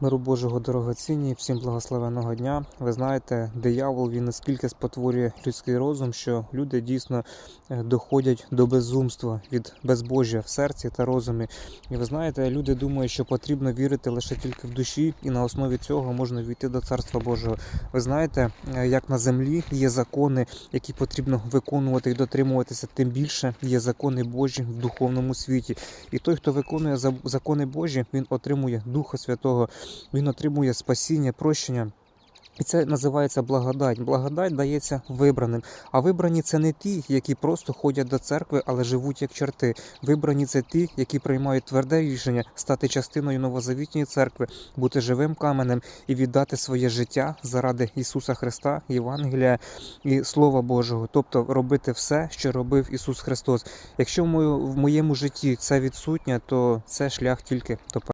Миру Божого дорогоцінні, всім благословеного дня. Ви знаєте, диявол він наскільки спотворює людський розум, що люди дійсно е, доходять до безумства від безбожжя в серці та розумі. І ви знаєте, люди думають, що потрібно вірити лише тільки в душі, і на основі цього можна війти до Царства Божого. Ви знаєте, е, як на землі є закони, які потрібно виконувати і дотримуватися, тим більше є закони Божі в духовному світі. І той, хто виконує закони Божі, він отримує Духа Святого, він отримує спасіння, прощення. І це називається благодать. Благодать дається вибраним. А вибрані це не ті, які просто ходять до церкви, але живуть як чорти. Вибрані це ті, які приймають тверде рішення стати частиною новозавітньої церкви, бути живим каменем і віддати своє життя заради Ісуса Христа, Євангелія і Слова Божого, тобто робити все, що робив Ісус Христос. Якщо в моєму житті це відсутнє, то це шлях тільки до